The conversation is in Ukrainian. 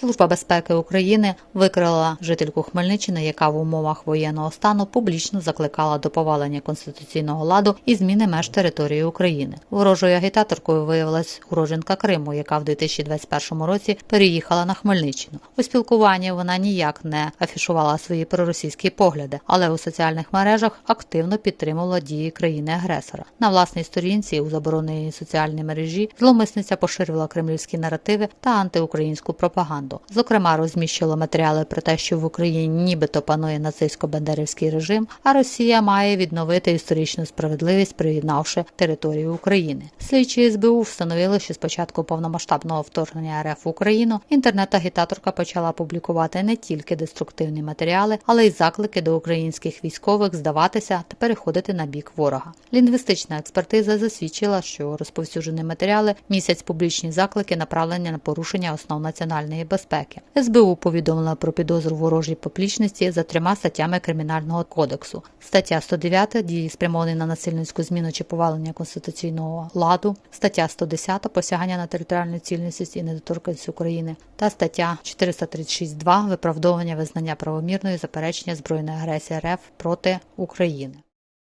Служба безпеки України викрила жительку Хмельниччини, яка в умовах воєнного стану публічно закликала до повалення конституційного ладу і зміни меж території України. Ворожою агітаторкою виявилась уроженка Криму, яка в 2021 році переїхала на Хмельниччину. У спілкуванні вона ніяк не афішувала свої проросійські погляди, але у соціальних мережах активно підтримувала дії країни-агресора. На власній сторінці у забороненій соціальній мережі зловмисниця поширювала кремлівські наративи та антиукраїнську пропаганду. Зокрема, розміщувала матеріали про те, що в Україні нібито панує нацистсько-бандерівський режим, а Росія має відновити історичну справедливість, приєднавши територію України. Слідчі СБУ встановили, що з початку повномасштабного вторгнення РФ в Україну інтернет-агітаторка почала публікувати не тільки деструктивні матеріали, але й заклики до українських військових здаватися та переходити на бік ворога. Лінгвістична експертиза засвідчила, що розповсюджені матеріали місяць публічні заклики направлені на порушення основ національної безпеки. СБУ повідомила про підозру ворожій поплічності за трьома статтями кримінального кодексу. Стаття 109 – дії спрямовані на насильницьку зміну чи повалення конституційного ладу, стаття 110 – посягання на територіальну цілісність і недоторканність України та стаття 436.2 – виправдовування визнання правомірної заперечення збройної агресії РФ проти України.